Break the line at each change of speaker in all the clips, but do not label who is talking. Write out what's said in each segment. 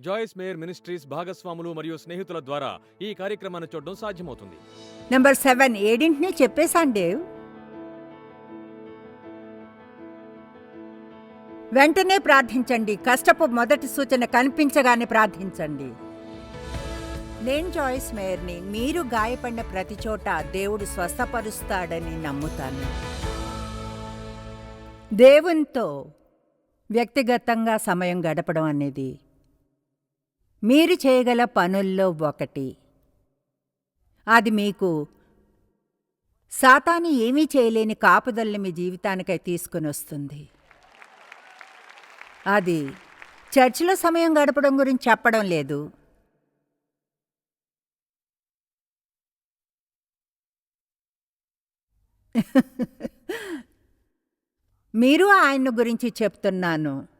జాయిస్ Meyer ministries భాగస్వాములు మరియు స్నేహితుల ద్వారా ఈ కార్యక్రమాన్ని చూడడం సాధ్యమవుతుంది.
నెంబర్ సెవెన్ ఏడింటిని చెప్పేశాను డేవ్ వెంటనే ప్రార్థించండి. కష్టపు మొదటి సూచన కనిపించగానే ప్రార్థించండి. నేను జాయిస్ మేయర్ని. మీరు గాయపడిన ప్రతి చోట దేవుడు స్వస్థపరుస్తాడని నమ్ముతాను. దేవునితో వ్యక్తిగతంగా సమయం గడపడం అనేది మీరు చేయగల పనుల్లో ఒకటి. అది మీకు సాతాను ఏమీ చేయలేని కాపుదల్ని మీ జీవితానికై తీసుకుని వస్తుంది. అది చర్చిలో సమయం గడపడం గురించి చెప్పడం లేదు. మీరు ఆయన గురించి చెప్తున్నాను.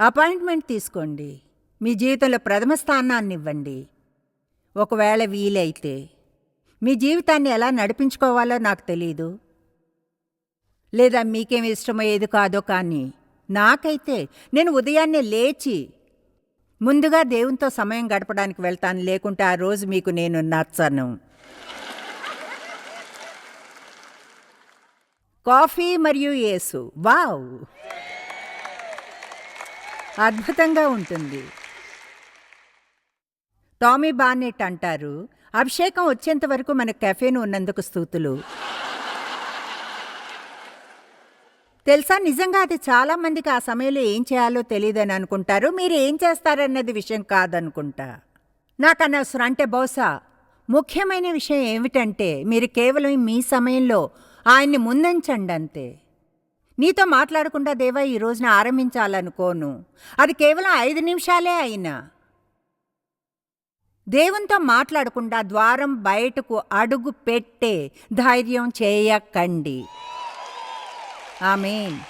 అపాయింట్మెంట్ తీసుకోండి. మీ జీవితంలో ప్రథమ స్థానాన్ని ఇవ్వండి ఒకవేళ వీలైతే మీ జీవితాన్ని ఎలా నడిపించుకోవాలో నాకు తెలియదు లేదా మీకేం ఇష్టమో ఏది కాదో కానీ నాకైతే నేను ఉదయాన్నే లేచి ముందుగా దేవునితో సమయం గడపడానికి వెళ్తాను. లేకుంటే ఆ రోజు మీకు నేను నచ్చను. కాఫీ మరియు యేసు. వావ్! అద్భుతంగా ఉంటుంది. టామీ బాన్నెట్ అంటారు అభిషేకం వచ్చేంత వరకు మన కెఫేను ఉన్నందుకు స్థూతులు. తెలుసా నిజంగా అది చాలా మందికి ఆ సమయంలో ఏం చేయాలో తెలియదని అనుకుంటారు. మీరు ఏం చేస్తారన్నది విషయం కాదనుకుంటా. నాకు అనవసరం అంటే బహుశా ముఖ్యమైన విషయం ఏమిటంటే మీరు కేవలం మీ సమయంలో ఆయన్ని ముందంచండి అంతే నీతో మాట్లాడకుండా దేవా ఈ రోజున ఆరంభించాలనుకోను. అది కేవలం ఐదు నిమిషాలే అయినా. దేవునితో మాట్లాడకుండా ద్వారం బయటకు అడుగు పెట్టే ధైర్యం చేయకండి. ఆమెన్.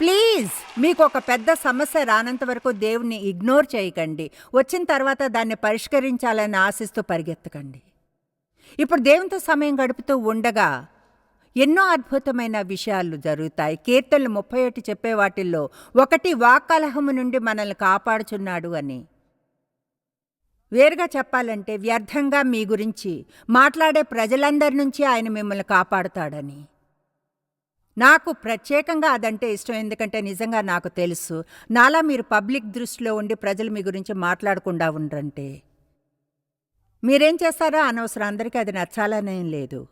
ప్లీజ్ మీకు ఒక పెద్ద సమస్య రానంత వరకు దేవుణ్ణి ఇగ్నోర్ చేయకండి. వచ్చిన తర్వాత దాన్ని పరిష్కరించాలని ఆశిస్తూ పరిగెత్తకండి. ఇప్పుడు దేవునితో సమయం గడుపుతూ ఉండగా ఎన్నో అద్భుతమైన విషయాలు జరుగుతాయి. కీర్తనలు ముప్పై ఒకటి చెప్పే వాటిల్లో ఒకటి వాకలహము నుండి మనల్ని కాపాడుచున్నాడు అని. వేరుగా చెప్పాలంటే వ్యర్థంగా మీ గురించి మాట్లాడే ప్రజలందరి నుంచి ఆయన మిమ్మల్ని కాపాడుతాడని. నాకు ప్రత్యేకంగా అదంటే ఇష్టం ఎందుకంటే నిజంగా నాకు తెలుసు. నాలా మీరు పబ్లిక్ దృష్టిలో ఉండి ప్రజలు మీ గురించి మాట్లాడకుండా ఉండరంటే మీరేం చేస్తారో అనవసరం అందరికీ అది నచ్చాలనేం లేదు.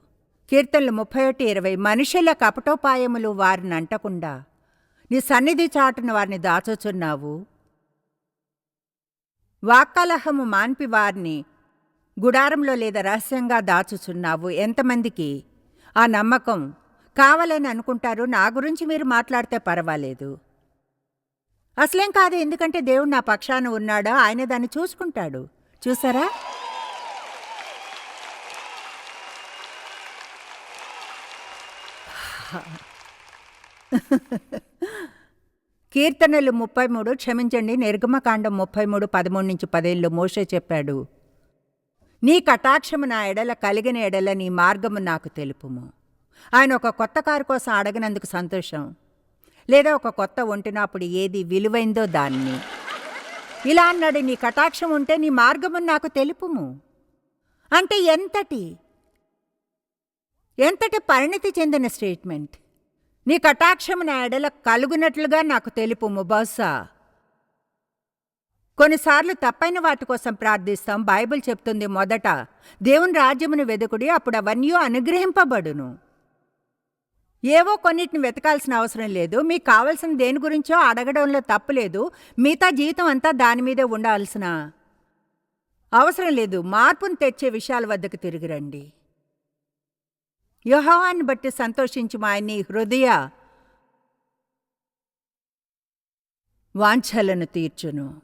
కీర్తనలు ముప్పై ఒకటి ఇరవై. మనుషుల కపటోపాయములు వారిని అంటకుండా నీ సన్నిధి చాటున వారిని దాచుచున్నావు వాక్కలహము మాన్పి వారిని గుడారంలో లేదా రహస్యంగా దాచుచున్నావు. ఎంతమందికి? ఆ నమ్మకం కావాలని అనుకుంటారు. నా గురించి మీరు మాట్లాడితే పర్వాలేదు. అసలేం కాదు ఎందుకంటే దేవుడు నా పక్షాన ఉన్నాడా? ఆయన దాన్ని చూసుకుంటాడు. చూసారా? కీర్తనలు ముప్పై మూడు క్షమించండి నిర్గమకాండం ముప్పై మూడు పదమూడు నుంచి పదేళ్ళు మోషే చెప్పాడు నీ కటాక్షము నా ఎడల కలిగిన ఎడల నీ మార్గము నాకు తెలుపుము. ఆయన ఒక కొత్త కారు కోసం అడగనందుకు సంతోషం లేదా ఒక కొత్త వంటినప్పుడు ఏది విలువైందో దాన్ని. ఇలా అన్నాడు నీ కటాక్షం ఉంటే నీ మార్గము నాకు తెలుపుము. అంటే ఎంతటి ఎంతటి పరిణితి చెందిన స్టేట్మెంట్? నీ కటాక్షము నా ఎడల కలుగునట్లుగా నాకు తెలుపుము బహుశా కొన్నిసార్లు తప్పైన వాటి కోసం ప్రార్థిస్తాం. బైబిల్ చెప్తుంది మొదట దేవుని రాజ్యమును వెదుకుడి అప్పుడు అవన్నీ అనుగ్రహింపబడును. ఏవో కొన్నిటిని వెతకాల్సిన అవసరం లేదు. మీకు కావలసిన దేని గురించో అడగడంలో తప్పులేదు మిగతా జీవితం అంతా దాని మీదే ఉండాల్సిన అవసరం లేదు. మార్పును తెచ్చే విషయాల వద్దకు తిరిగి రండి బట్టి సంతోషించు మా ఆయన్ని హృదయ వాంఛలను తీర్చును.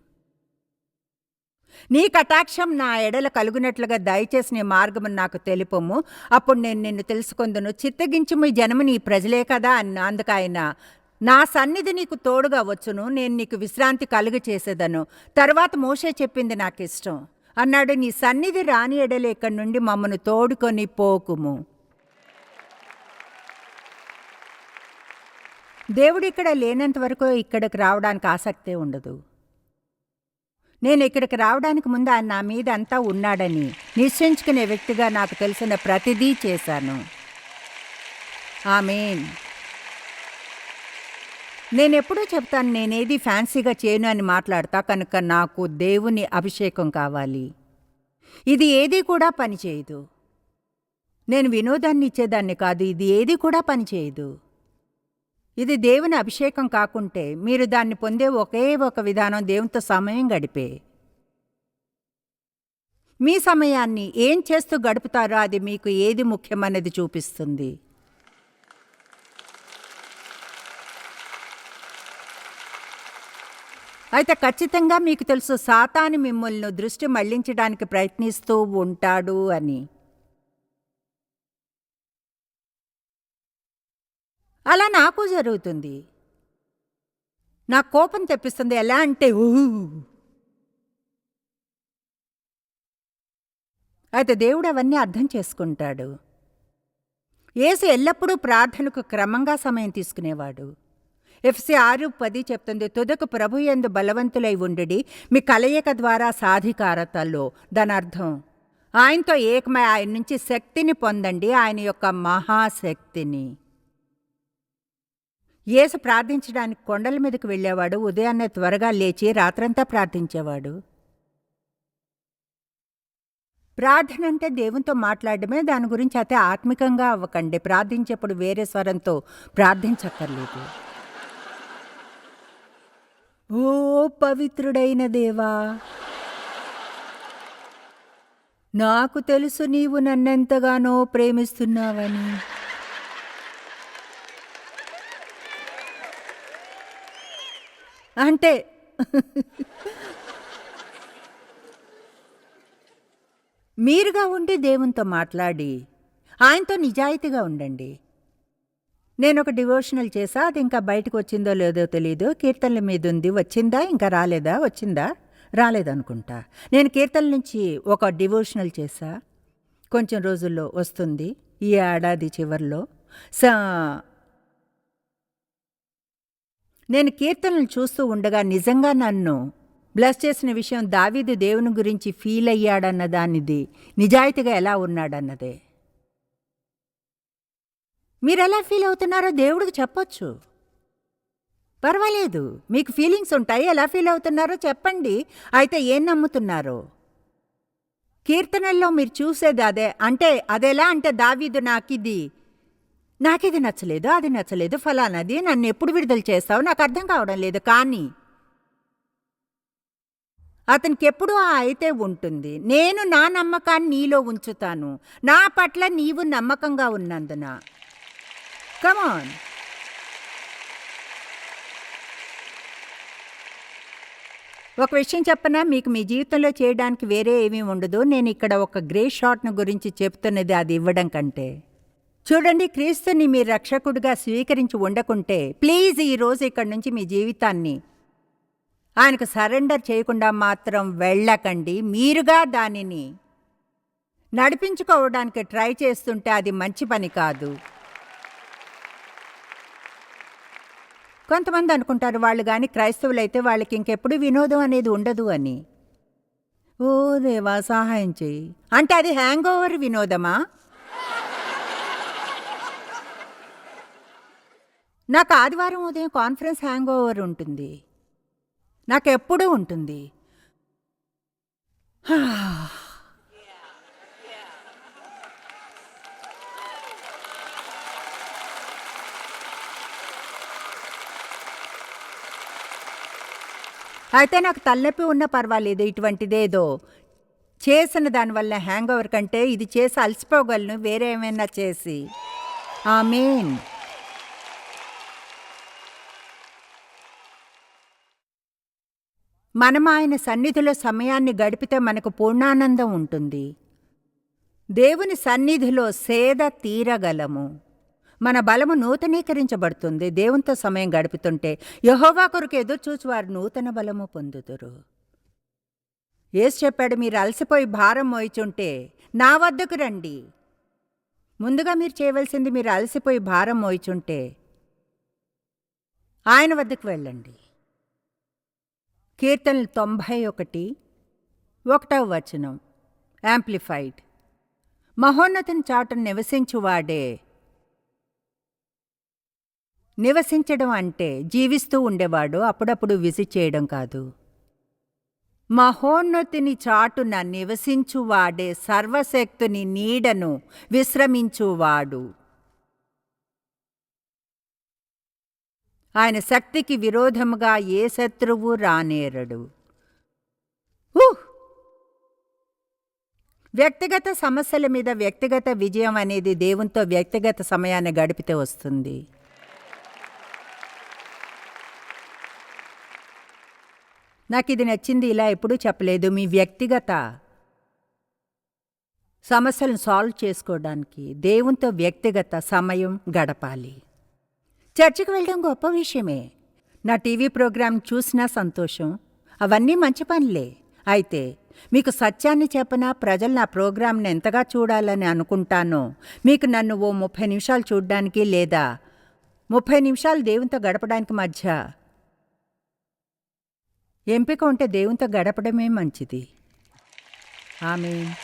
నీ కటాక్షం నా ఎడల కలుగునట్లుగా దయచేసి నీ మార్గమును నాకు తెలుపము. అప్పుడు నేను నిన్ను తెలుసుకొందును. చిత్తగించి మీ జనము నీ ప్రజలే కదా అన్న అందుకైన నా సన్నిధి నీకు తోడుగా వచ్చును. నేను నీకు విశ్రాంతి కలుగు చేసేదను. తర్వాత మోషే చెప్పింది నాకు ఇష్టం అన్నాడు నీ సన్నిధి రాని ఎడలే ఇక్కడి నుండి మమ్మను తోడుకొని పోకుము. దేవుడు ఇక్కడ లేనంత వరకు ఇక్కడికి రావడానికి ఆసక్తే ఉండదు. నేను ఇక్కడికి రావడానికి ముందు ఆయన నా మీద అంతా ఉన్నాడని నిశ్చయించుకునే వ్యక్తిగా నాకు తెలిసిన ప్రతిదీ చేశాను. ఆమెన్. నేను ఎప్పుడూ చెప్తాను నేనేది ఫ్యాన్సీగా చేయను అని మాట్లాడతా కనుక నాకు దేవుని అభిషేకం కావాలి. ఇది ఏది కూడా పనిచేయదు. నేను వినోదాన్ని ఇచ్చేదాన్ని కాదు ఇది ఏది కూడా పనిచేయదు. ఇది దేవుని అభిషేకం కాకుంటే మీరు దాన్ని పొందే ఒకే ఒక విధానం దేవునితో సమయం గడిపే. మీ సమయాన్ని ఏం చేస్తూ గడుపుతారో అది మీకు ఏది ముఖ్యమన్నది చూపిస్తుంది. అయితే ఖచ్చితంగా మీకు తెలుసు సాతాను మిమ్మల్ని దృష్టి మళ్ళించడానికి ప్రయత్నిస్తూ ఉంటాడు అని. అలా నాకు జరుగుతుంది. నా కోపం తెప్పిస్తుంది. ఎలా అంటే ఊ. అయితే దేవుడు అవన్నీ అర్థం చేసుకుంటాడు. ఏసు ఎల్లప్పుడూ ప్రార్థనకు క్రమంగా సమయం తీసుకునేవాడు. ఎఫ్సి ఆరు పది చెప్తుంది తుదకు ప్రభు ఎందు బలవంతులై ఉండుడి మీ కలయిక ద్వారా సాధికారతలో. దాని అర్థం ఆయనతో ఏకమై ఆయన నుంచి శక్తిని పొందండి. ఆయన యొక్క మహాశక్తిని. యేసు ప్రార్థించడానికి కొండల మీదకు వెళ్ళేవాడు ఉదయాన్నే త్వరగా లేచి రాత్రంతా ప్రార్థించేవాడు. ప్రార్థన అంటే దేవునితో మాట్లాడడమే దాని గురించి అయితే ఆత్మికంగా అవ్వకండి. ప్రార్థించేప్పుడు వేరే స్వరంతో ప్రార్థించక్కర్లేదు. ఓ పవిత్రుడైన దేవా నాకు తెలుసు నీవు నన్నెంతగానో ప్రేమిస్తున్నావని. అంటే మీరుగా ఉండి దేవునితో మాట్లాడి ఆయనతో నిజాయితీగా ఉండండి. నేను ఒక డివోషనల్ చేసా అది ఇంకా బయటకు వచ్చిందో లేదో తెలీదు. కీర్తనల మీద ఉంది వచ్చిందా ఇంకా రాలేదా వచ్చిందా? రాలేదనుకుంటా. నేను కీర్తన నుంచి ఒక డివోషనల్ చేసా. కొంచెం రోజుల్లో వస్తుంది ఈ ఏడాది చివరిలో. సా నేను కీర్తనలు చూస్తూ ఉండగా నిజంగా నన్ను బ్లస్ చేసిన విషయం దావీదు దేవుని గురించి ఫీల్ అయ్యాడన్న దానిది నిజాయితీగా ఎలా ఉన్నాడన్నదే. మీరు ఎలా ఫీల్ అవుతున్నారో దేవుడికి చెప్పొచ్చు. పర్వాలేదు మీకు ఫీలింగ్స్ ఉంటాయి ఎలా ఫీల్ అవుతున్నారో చెప్పండి. అయితే ఏం నమ్ముతున్నారో? కీర్తనల్లో మీరు చూసేది అదే అంటే అదెలా? అంటే దావీదు నాకిది నాకిది నచ్చలేదు అది నచ్చలేదు ఫలానాది నన్ను ఎప్పుడు విడుదల చేస్తావు? నాకు అర్థం కావడం లేదు కానీ అతనికి ఎప్పుడూ ఆ అయితే ఉంటుంది. నేను నా నమ్మకాన్ని నీలో ఉంచుతాను. నా పట్ల నీవు నమ్మకంగా ఉన్నందున. కమాన్ ఒక విషయం చెప్పనా? మీకు మీ జీవితంలో చేయడానికి వేరే ఏమీ ఉండదు. నేను ఇక్కడ ఒక గ్రే షాట్ను గురించి చెప్తున్నది అది ఇవ్వడం కంటే. చూడండి క్రీస్తుని మీ రక్షకుడిగా స్వీకరించి ఉండకుంటే ప్లీజ్ ఈ రోజు ఇక్కడి నుంచి మీ జీవితాన్ని ఆయనకు సరెండర్ చేయకుండా మాత్రం వెళ్ళకండి. మీరుగా దానిని నడిపించుకోవడానికి ట్రై చేస్తుంటే అది మంచి పని కాదు. కొంతమంది అనుకుంటారు వాళ్ళు కానీ క్రైస్తవులైతే వాళ్ళకి ఇంకెప్పుడు వినోదం అనేది ఉండదు అని. ఓ దేవా సహాయం చేయి. అంటే అది హ్యాంగ్ ఓవర్ వినోదమా? నాకు ఆదివారం ఉదయం కాన్ఫరెన్స్ హ్యాంగ్ ఓవర్ ఉంటుంది. నాకు ఎప్పుడూ ఉంటుంది అయితే నాకు తలనొప్పి ఉన్నా పర్వాలేదు ఇటువంటిదేదో. చేసిన దానివల్ల హ్యాంగ్ ఓవర్ కంటే ఇది చేసి అలసిపోగలను వేరే ఏమైనా చేసి. మెయిన్ మనం ఆయన సన్నిధిలో సమయాన్ని గడిపితే మనకు పూర్ణానందం ఉంటుంది. దేవుని సన్నిధిలో సేద తీరగలము. మన బలము నూతనీకరించబడుతుంది. దేవునితో సమయం గడుపుతుంటే యహోవా కొరకు ఎదురు చూచి వారు నూతన బలము పొందుతురు ఏసు చెప్పాడు మీరు అలసిపోయి భారం మోయిచుంటే నా వద్దకు రండి. ముందుగా మీరు చేయవలసింది మీరు అలసిపోయి భారం మోయిచుంటే ఆయన వద్దకు వెళ్ళండి. కీర్తనలు తొంభై ఒకటి ఒకటవ వచనం. యాంప్లిఫైడ్ మహోన్నతిని చాటును నివసించువాడే. నివసించడం అంటే జీవిస్తూ ఉండేవాడు అప్పుడప్పుడు విజిట్ చేయడం కాదు. మహోన్నతిని చాటున నివసించువాడే సర్వశక్తుని నీడను విశ్రమించువాడు. ఆయన శక్తికి విరోధముగా ఏ శత్రువు రానేరడు. వ్యక్తిగత సమస్యల మీద వ్యక్తిగత విజయం అనేది దేవునితో వ్యక్తిగత సమయాన్ని గడిపితే వస్తుంది. నాకు ఇది నచ్చింది ఇలా ఎప్పుడూ చెప్పలేదు. మీ వ్యక్తిగత సమస్యలను సాల్వ్ చేసుకోవడానికి దేవునితో వ్యక్తిగత సమయం గడపాలి. చర్చికి వెళ్ళడం గొప్ప విషయమే. నా టీవీ ప్రోగ్రాం చూసినా సంతోషం. అవన్నీ మంచి పనులే. అయితే మీకు సత్యాన్ని చెప్పనా ప్రజలు నా ప్రోగ్రాంను ఎంతగా చూడాలని అనుకుంటానో మీకు నన్ను ఓ ముప్పై నిమిషాలు చూడడానికి లేదా ముప్పై నిమిషాలు దేవునితో గడపడానికి మధ్య ఎంపిక ఉంటే దేవునితో గడపడమే మంచిది. ఆమె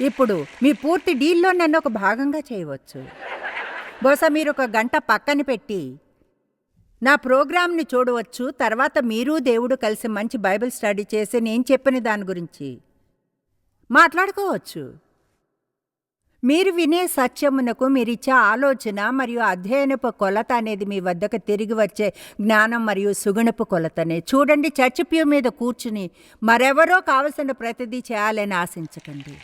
ఇప్పుడు మీ పూర్తి డీల్లో నన్ను ఒక భాగంగా చేయవచ్చు. బహుశా మీరు ఒక గంట పక్కన పెట్టి నా ప్రోగ్రామ్ని చూడవచ్చు తర్వాత మీరు దేవుడు కలిసి మంచి బైబిల్ స్టడీ చేసి నేను చెప్పిన దాని గురించి మాట్లాడుకోవచ్చు. మీరు వినే సత్యమునకు మీరిచ్చే ఆలోచన మరియు అధ్యయనపు కొలత అనేది మీ వద్దకు తిరిగి వచ్చే జ్ఞానం మరియు సుగుణపు కొలతనే. చూడండి చర్చి ప్యూ మీద కూర్చుని మరెవరో కావలసిన ప్రతిదీ చేయాలని ఆశించకండి.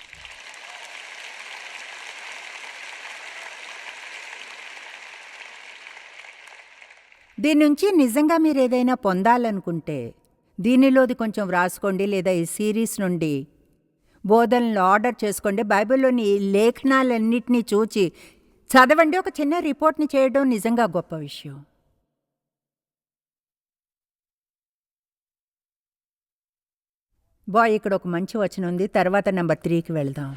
దీని నుంచి నిజంగా మీరు ఏదైనా పొందాలనుకుంటే దీనిలోది కొంచెం వ్రాసుకోండి లేదా ఈ సిరీస్ నుండి బోధనలు ఆర్డర్ చేసుకోండి. బైబిల్లోని ఈ లేఖనాలన్నింటినీ చూచి చదవండి. ఒక చిన్న రిపోర్ట్ని చేయడం నిజంగా గొప్ప విషయం. బాయ్ ఇక్కడ ఒక మంచి వచనం ఉంది. తర్వాత నెంబర్ త్రీకి వెళ్దాం.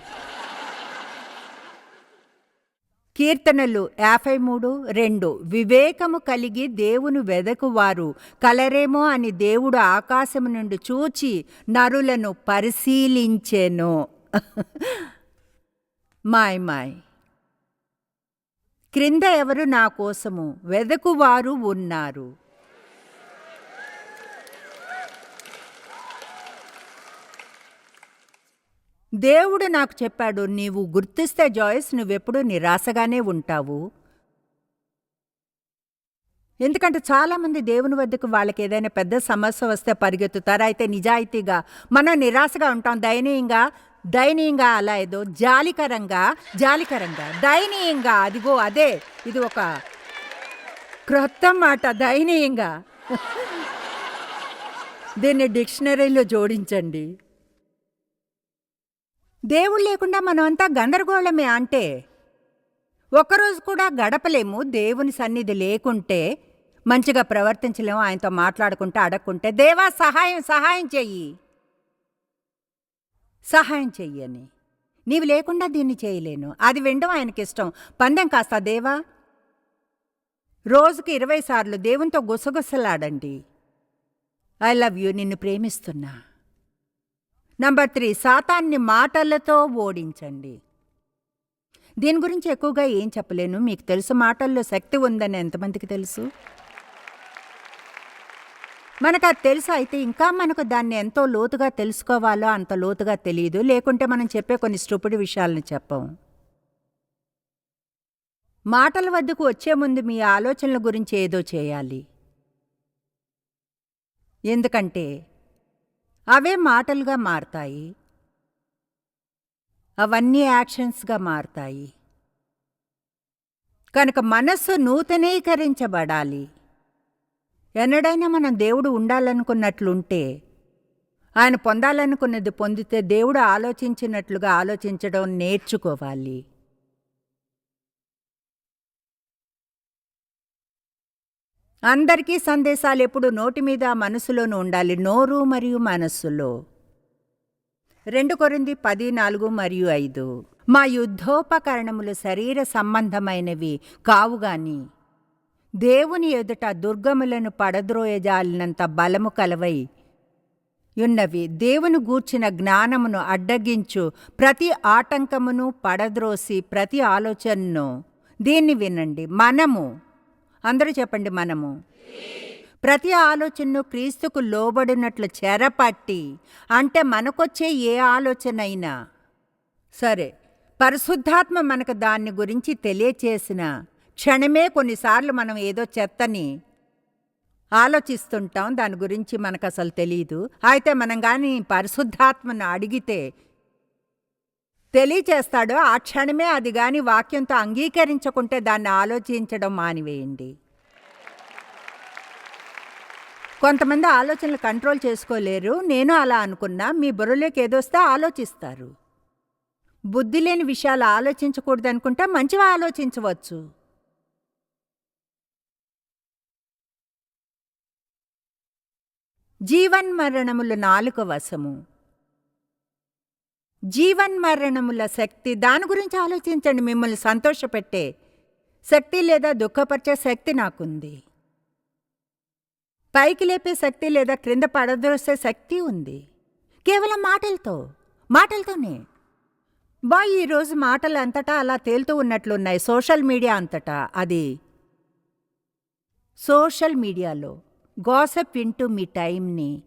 కీర్తనలు యాభై మూడు రెండు. వివేకము కలిగి దేవుని వెదకువారు. కలరేమో అని దేవుడు ఆకాశము నుండి చూచి నరులను పరిశీలించెను. మాయ్ మాయ్ క్రింద ఎవరు నా కోసము వెదకువారు ఉన్నారు. దేవుడు నాకు చెప్పాడు నీవు గుర్తిస్తే జాయిస్ నువ్వెప్పుడూ నిరాశగానే ఉంటావు. ఎందుకంటే చాలామంది దేవుని వద్దకు వాళ్ళకి ఏదైనా పెద్ద సమస్య వస్తే పరిగెత్తుతారు. అయితే నిజాయితీగా మనం నిరాశగా ఉంటాం. దయనీయంగా దయనీయంగా అలా ఏదో జాలికరంగా జాలికరంగా దయనీయంగా అదిగో అదే ఇది ఒక క్రొత్త మాట దయనీయంగా. దీన్ని డిక్షనరీలో జోడించండి. దేవుడు లేకుండా మనమంతా గందరగోళమే అంటే ఒక్కరోజు కూడా గడపలేము. దేవుని సన్నిధి లేకుంటే మంచిగా ప్రవర్తించలేము. ఆయనతో మాట్లాడుకుంటే అడగకుంటే దేవా సహాయం సహాయం చెయ్యి. సహాయం చెయ్యని నీవు లేకుండా దీన్ని చేయలేను. అది వినడం ఆయనకి ఇష్టం. పందెం కాస్త దేవా రోజుకి ఇరవై సార్లు దేవునితో గుసగుసలాడండి. I love you. నిన్ను ప్రేమిస్తున్నా. నంబర్ త్రీ సాతాన్ని మాటలతో ఓడించండి. దీని గురించి ఎక్కువగా ఏం చెప్పలేను. మీకు తెలుసు మాటల్లో శక్తి ఉందని ఎంతమందికి తెలుసు? మనకు అది తెలుసు అయితే ఇంకా మనకు దాన్ని ఎంతో లోతుగా తెలుసుకోవాలో అంత లోతుగా తెలియదు లేకుంటే మనం చెప్పే కొన్ని స్టూపిడి విషయాలను చెప్పం. మాటల వద్దకు వచ్చే ముందు మీ ఆలోచనల గురించి ఏదో చేయాలి. ఎందుకంటే అవే మాటలుగా మారతాయి. అవన్నీ యాక్షన్స్గా మారతాయి. కనుక మనస్సు నూతనీకరించబడాలి. ఎన్నడైనా మనం దేవుడు ఉండాలనుకున్నట్లుంటే ఆయన పొందాలనుకున్నది పొందితే దేవుడు ఆలోచించినట్లుగా ఆలోచించడం నేర్చుకోవాలి. అందరికీ సందేశాలు ఎప్పుడు నోటి మీద మనసులోనూ ఉండాలి. నోరు మరియు మనస్సులో. రెండు కొరింది పది నాలుగు మరియు ఐదు. మా యుద్ధోపకరణములు శరీర సంబంధమైనవి కావుగాని దేవుని ఎదుట దుర్గములను పడద్రోయజాలినంత బలము కలవై యున్నవి దేవుని గూర్చిన జ్ఞానమును అడ్డగించు. ప్రతి ఆటంకమును పడద్రోసి ప్రతి ఆలోచనను. దీన్ని వినండి. మనము అందరూ చెప్పండి మనము. ప్రతి ఆలోచనను క్రీస్తుకు లోబడినట్లు చెరపట్టి అంటే మనకొచ్చే ఏ ఆలోచన అయినా సరే పరిశుద్ధాత్మ మనకు దాన్ని గురించి తెలియచేసిన క్షణమే కొన్నిసార్లు మనం ఏదో చెత్తని ఆలోచిస్తుంటాం. దాని గురించి మనకు అసలు తెలియదు అయితే మనం కానీ పరిశుద్ధాత్మను అడిగితే తెలియచేస్తాడో ఆ క్షణమే అది గాని వాక్యంతో అంగీకరించకుంటే దాన్ని ఆలోచించడం మానివేయండి. కొంతమంది ఆలోచనలు కంట్రోల్ చేసుకోలేరు. నేను అలా అనుకున్నా మీ బుర్రలోకి ఏదొస్తే ఆలోచిస్తారు. బుద్ధి లేని విషయాలు ఆలోచించకూడదు అనుకుంటే మంచివి ఆలోచించవచ్చు. జీవన్మరణములు నాలుక వశము. జీవన్మరణముల శక్తి దాని గురించి ఆలోచించండి మిమ్మల్ని సంతోషపెట్టే శక్తి లేదా దుఃఖపరిచే శక్తి నాకుంది. పైకి లేపే శక్తి లేదా క్రింద పడద్రోసే శక్తి ఉంది. కేవలం మాటలతో మాటలతోనే. బా ఈరోజు మాటలు అంతటా అలా తేలుతూ ఉన్నట్లున్నాయి సోషల్ మీడియా అంతటా. అది సోషల్ మీడియాలో గాసప్ వింటూ మీ టైంని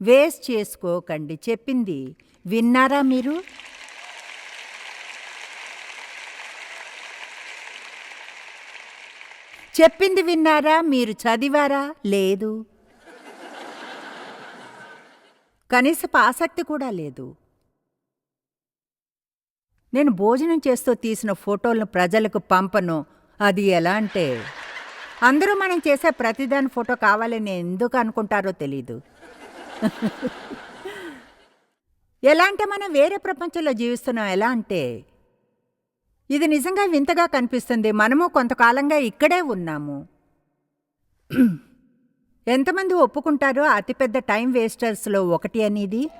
వేస్ట్ చేసుకోకండి చెప్పింది. విన్నారా మీరు? చెప్పింది విన్నారా? మీరు చదివారా? లేదు. కనీసపు ఆసక్తి కూడా లేదు. నేను భోజనం చేస్తూ తీసిన ఫోటోలను ప్రజలకు పంపను. అది ఎలా అంటే అందరూ మనం చేసే ప్రతిదాని ఫోటో కావాలని ఎందుకు అనుకుంటారో తెలీదు. ఎలా అంటే మనం వేరే ప్రపంచంలో జీవిస్తున్నాం ఎలా అంటే ఇది నిజంగా వింతగా కనిపిస్తుంది. మనము కొంతకాలంగా ఇక్కడే ఉన్నాము. ఎంతమంది ఒప్పుకుంటారో అతిపెద్ద టైం వేస్టర్స్లో ఒకటి అనేది.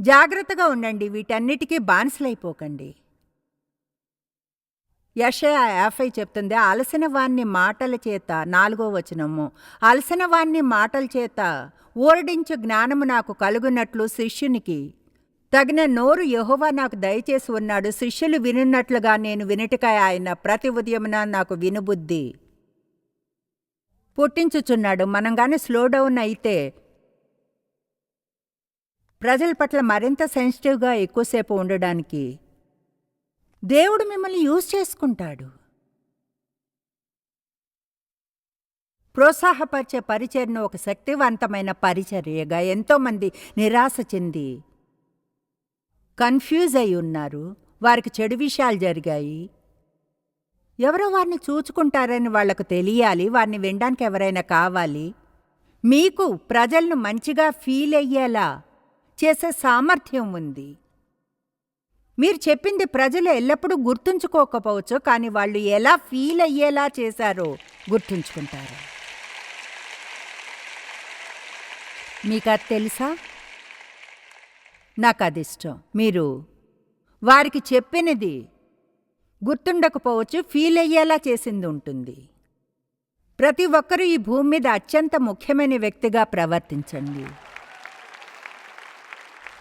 జాగ్రత్తగా ఉండండి వీటన్నిటికీ బానిసలైపోకండి. యషయ యాఫై చెప్తుంది అలసిన వాణ్ణి మాటల చేత నాలుగో వచనము. అలసిన వాణ్ణి మాటల చేత ఓరడించు జ్ఞానము నాకు కలుగునట్లు శిష్యునికి తగిన నోరు యెహోవా నాకు దయచేసి ఉన్నాడు. శిష్యులు వినున్నట్లుగా నేను వినుటకాయ ఆయన ప్రతి ఉదయమున నాకు వినుబుద్ధి పుట్టించుచున్నాడు. మనం కానీ స్లో డౌన్ అయితే ప్రజల పట్ల మరింత సెన్సిటివ్గా ఎక్కువసేపు ఉండడానికి దేవుడు మిమ్మల్ని యూజ్ చేసుకుంటాడు. ప్రోత్సాహపరిచే పరిచర్ను ఒక శక్తివంతమైన పరిచర్యగా ఎంతోమంది నిరాశ చెంది కన్ఫ్యూజ్ అయి ఉన్నారు. వారికి చెడు విషయాలు జరిగాయి. ఎవరో వారిని చూచుకుంటారని వాళ్ళకు తెలియాలి. వారిని వినడానికి ఎవరైనా కావాలి. మీకు ప్రజలను మంచిగా ఫీల్ అయ్యేలా చేసే సామర్థ్యం ఉంది. మీరు చెప్పింది ప్రజలు ఎల్లప్పుడూ గుర్తుంచుకోకపోవచ్చు కానీ వాళ్ళు ఎలా ఫీల్ అయ్యేలా చేశారో గుర్తుంచుకుంటారు. మీకు అది తెలుసా? నాకు అది ఇష్టం. మీరు వారికి చెప్పినది గుర్తుండకపోవచ్చు ఫీల్ అయ్యేలా చేసింది ఉంటుంది. ప్రతి ఒక్కరూ ఈ భూమి మీద అత్యంత ముఖ్యమైన వ్యక్తిగా ప్రవర్తించండి.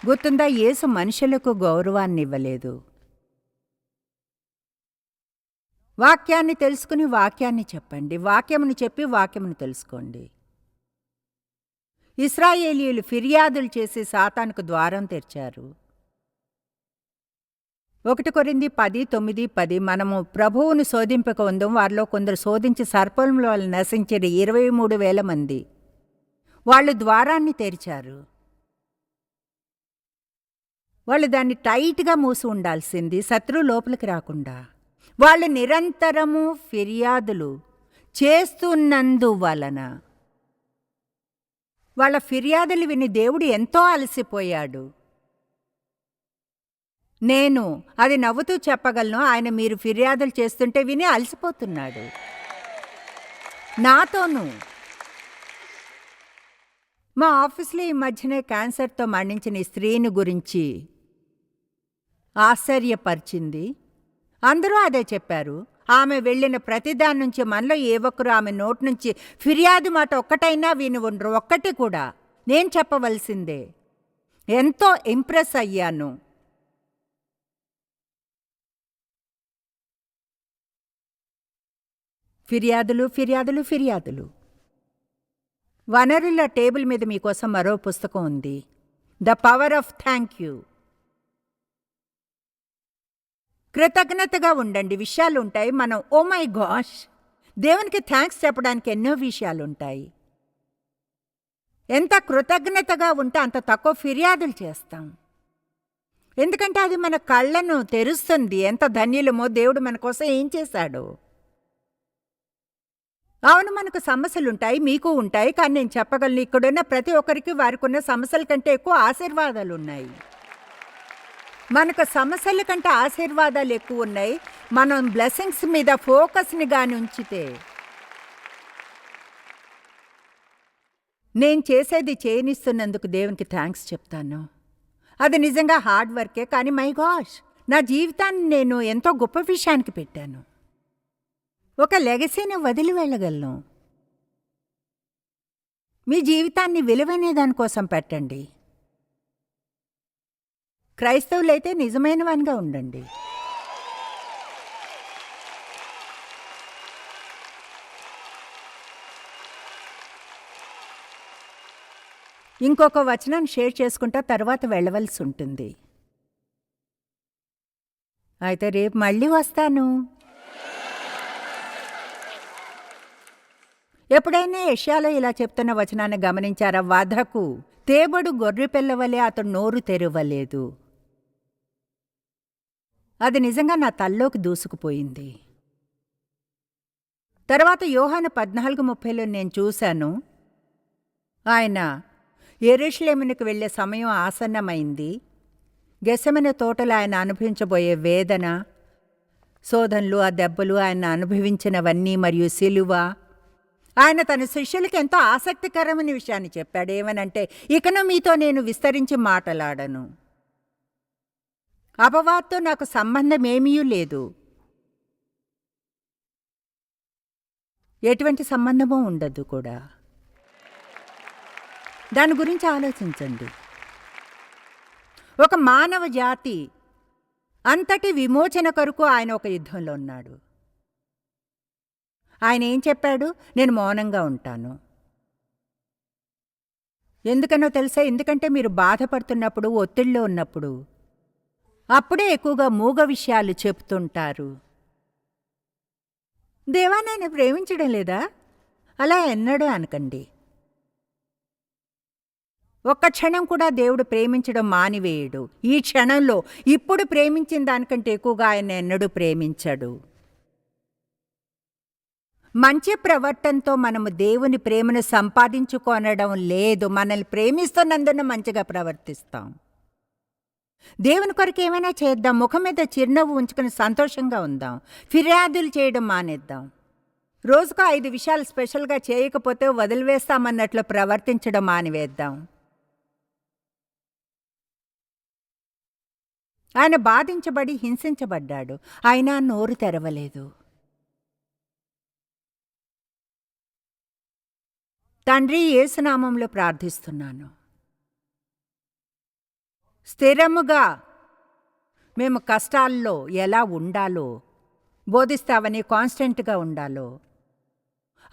గుర్తుందా? యేసు మనుషులకు గౌరవాన్ని ఇవ్వలేదు వాక్యాన్ని తెలుసుకుని వాక్యాన్ని చెప్పండి. వాక్యమును చెప్పి వాక్యమును తెలుసుకోండి. ఇస్రాయేలీయులు ఫిర్యాదులు చేసి సాతానుకు ద్వారం తెరిచారు. ఒకటి కొరింది పది తొమ్మిది పది మనము ప్రభువును శోధింపక ఉందాం. వారిలో కొందరు శోధించి సర్పంలో వాళ్ళు నశించిన ఇరవై మూడు వేల మంది. వాళ్ళు ద్వారాన్ని తెరిచారు. వాళ్ళు దాన్ని టైట్గా మూసి ఉండాల్సింది శత్రువు లోపలికి రాకుండా. వాళ్ళు నిరంతరము ఫిర్యాదులు చేస్తున్నందువలన. వాళ్ళ ఫిర్యాదులు విని దేవుడు ఎంతో అలసిపోయాడు. నేను అది నవ్వుతూ చెప్పగలను ఆయన మీరు ఫిర్యాదులు చేస్తుంటే విని అలసిపోతున్నాడు. నాతోనూ. మా ఆఫీస్లో ఈ మధ్యనే క్యాన్సర్తో మరణించిన ఈ స్త్రీని గురించి ఆశ్చర్యపరిచింది. అందరూ అదే చెప్పారు. ఆమె వెళ్ళిన ప్రతిదాని నుంచి మనలో ఏ ఒక్కరు ఆమె నోటి నుంచి ఫిర్యాదు మాట ఒక్కటైనా విని ఉండరు. ఒక్కటి కూడా. నేను చెప్పవలసిందే. ఎంతో ఇంప్రెస్ అయ్యాను. ఫిర్యాదులు ఫిర్యాదులు ఫిర్యాదులు. వనరుల టేబుల్ మీద మీకోసం మరో పుస్తకం ఉంది. The power of thank you కృతజ్ఞతగా ఉండండి. విషయాలు ఉంటాయి మనం ఓ మై గాష్! దేవునికి థ్యాంక్స్ చెప్పడానికి ఎన్నో విషయాలు ఉంటాయి ఎంత కృతజ్ఞతగా ఉంటే అంత తక్కువ ఫిర్యాదులు చేస్తాం. ఎందుకంటే అది మన కళ్ళను తెరుస్తుంది. ఎంత ధన్యులమో దేవుడు మన కోసం ఏం చేశాడు? అవును మనకు సమస్యలు ఉంటాయి మీకు ఉంటాయి. కానీ నేను చెప్పగలను ఇక్కడున్న ప్రతి ఒక్కరికి వారికి ఉన్న సమస్యల కంటే ఎక్కువ ఆశీర్వాదాలు ఉన్నాయి మనకు సమస్యల కంటే ఆశీర్వాదాలు ఎక్కువ ఉన్నాయి. మనం బ్లెస్సింగ్స్ మీద ఫోకస్ని గాని ఉంచితే. నేను చేసేది చేయనిస్తున్నందుకు దేవునికి థ్యాంక్స్ చెప్తాను. అది నిజంగా హార్డ్ వర్కే కానీ మై గాష్ నా జీవితాన్ని నేను ఎంతో గొప్ప విషయానికి పెట్టాను. ఒక లెగసీని వదిలి వెళ్ళగలను. మీ జీవితాన్ని విలువైన దానికోసం పెట్టండి. క్రైస్తవులైతే నిజమైన వానిగా ఉండండి. ఇంకొక వచనాన్ని షేర్ చేసుకుంటా తర్వాత వెళ్ళవలసి ఉంటుంది. అయితే రేపు మళ్ళీ వస్తాను. ఎప్పుడైనా యష్యాలో ఇలా చెప్తున్న వచనాన్ని గమనించారా? వధకు తేబడు గొర్రె పిల్లవలే అతడు నోరు తెరవలేదు. అది నిజంగా నా తల్లోకి దూసుకుపోయింది. తర్వాత యోహాను పద్నాలుగు ముప్పైలో నేను చూశాను. ఆయన ఎరుషలేమునికి వెళ్ళే సమయం ఆసన్నమైంది. గెసమైన తోటలో ఆయన అనుభవించబోయే వేదన శోధనలు ఆ దెబ్బలు ఆయన అనుభవించినవన్నీ మరియు సిలువ. ఆయన తన శిష్యులకి ఎంతో ఆసక్తికరమైన విషయాన్ని చెప్పాడు. ఏమనంటే ఇకను మీతో నేను విస్తరించి మాటలాడను. అపవాద్తో నాకు సంబంధం ఏమీ లేదు. ఎటువంటి సంబంధమో ఉండదు కూడా. దాని గురించి ఆలోచించండి. ఒక మానవ జాతి అంతటి విమోచన కొరకు ఆయన ఒక యుద్ధంలో ఉన్నాడు. ఆయన ఏం చెప్పాడు? నేను మౌనంగా ఉంటాను. ఎందుకనో తెలుసా? ఎందుకంటే మీరు బాధపడుతున్నప్పుడు ఒత్తిడిలో ఉన్నప్పుడు అప్పుడే ఎక్కువగా మూగ విషయాలు చెప్తుంటారు. దేవా నన్ను ప్రేమించడం లేదా? అలా ఎన్నడూ అనకండి. ఒక్క క్షణం కూడా దేవుడు ప్రేమించడం మానివేయడు. ఈ క్షణంలో ఇప్పుడు ప్రేమించిన దానికంటే ఎక్కువగా ఆయన ఎన్నడూ ప్రేమించడు. మంచి ప్రవర్తనతో మనము దేవుని ప్రేమను సంపాదించుకొనడం లేదు. మనల్ని ప్రేమిస్తున్నందున మంచిగా ప్రవర్తిస్తాం. దేవుని కొరకు ఏమైనా చేద్దాం ముఖం మీద చిరునవ్వు ఉంచుకుని సంతోషంగా ఉందాం ఫిర్యాదులు చేయడం మానేద్దాం. రోజుకు ఐదు విషయాలు స్పెషల్గా చేయకపోతే వదిలివేస్తామన్నట్లు ప్రవర్తించడం మానివేద్దాం. ఆయన బాధించబడి హింసించబడ్డాడు. అయినా నోరు తెరవలేదు. తండ్రి యేసునామంలో ప్రార్థిస్తున్నాను. స్థిరముగా మేము కష్టాల్లో ఎలా ఉండాలో బోధిస్తావని కాన్స్టెంట్గా ఉండాలో.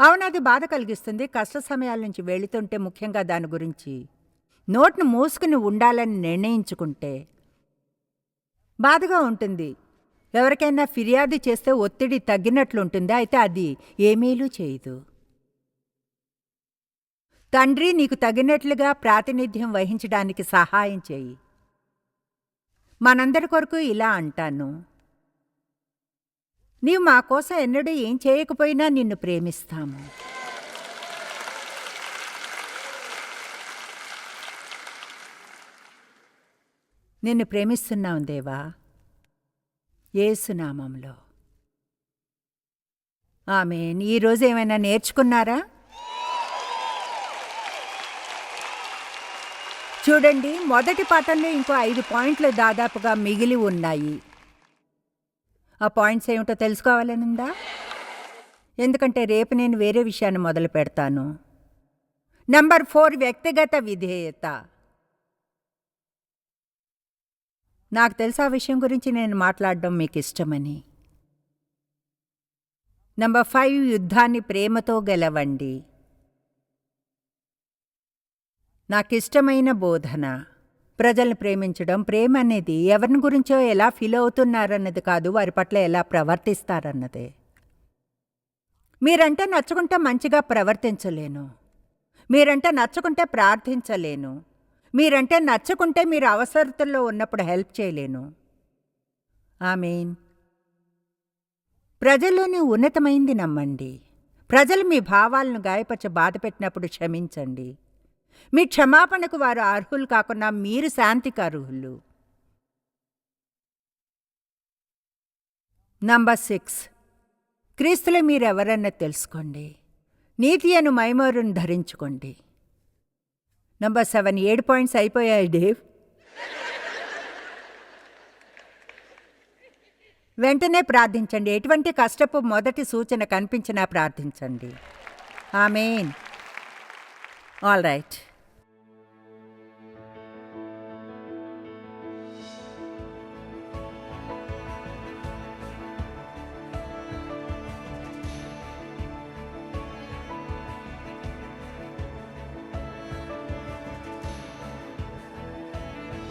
అవునది బాధ కలిగిస్తుంది. కష్ట సమయాల నుంచి వెళుతుంటే ముఖ్యంగా దాని గురించి. నోట్ను మూసుకుని ఉండాలని నిర్ణయించుకుంటే బాధగా ఉంటుంది. ఎవరికైనా ఫిర్యాదు చేస్తే ఒత్తిడి తగ్గినట్లుంటుంది. అయితే అది ఏమీలు చేయదు. తండ్రి నీకు తగినట్లుగా ప్రాతినిధ్యం వహించడానికి సహాయం చేయి. మనందరి కొరకు ఇలా అంటాను. నీవు మా కోసం ఎన్నడూ ఏం చేయకపోయినా నిన్ను ప్రేమిస్తాము. నిన్ను ప్రేమిస్తున్నాం దేవా. ఏసునామంలో ఆమె ఈరోజు ఏమైనా నేర్చుకున్నారా? చూడండి మొదటి పాఠంలో ఇంకో ఐదు పాయింట్లు దాదాపుగా మిగిలి ఉన్నాయి. ఆ పాయింట్స్ ఏమిటో తెలుసుకోవాలనుందా ఎందుకంటే రేపు నేను వేరే విషయాన్ని మొదలు పెడతాను. నంబర్ ఫోర్ వ్యక్తిగత విధేయత. నాకు తెలుసు ఆ విషయం గురించి నేను మాట్లాడడం మీకు ఇష్టమని. నంబర్ ఫైవ్ యుద్ధాన్ని ప్రేమతో గెలవండి. నాకిష్టమైన బోధన. ప్రజల్ని ప్రేమించడం ప్రేమ అనేది ఎవరిని గురించో ఎలా ఫీల్ అవుతున్నారన్నది కాదు వారి పట్ల ఎలా ప్రవర్తిస్తారన్నదే. మీరంటే నచ్చుకుంటే మంచిగా ప్రవర్తించలేను. మీరంటే నచ్చుకుంటే ప్రార్థించలేను. మీరంటే నచ్చుకుంటే మీరు అవసరతల్లో ఉన్నప్పుడు హెల్ప్ చేయలేను. ఆమెన్. ప్రజల్లోని ఉన్నతమైంది నమ్మండి. ప్రజలు మీ భావాలను గాయపరచ బాధ పెట్టినప్పుడు క్షమించండి. మీ క్షమాపణకు వారు అర్హులు కాకుండా మీరు శాంతికి అర్హులు నంబర్ సిక్స్. క్రీస్తులు మీరెవరన్నా తెలుసుకోండి. నీతి అను మైమోరును ధరించుకోండి. నంబర్ సెవెన్ ఏడు పాయింట్స్ అయిపోయాయి డేవ్. వెంటనే ప్రార్థించండి. ఎటువంటి కష్టపు మొదటి సూచన కనిపించినా ప్రార్థించండి. Amen. All right.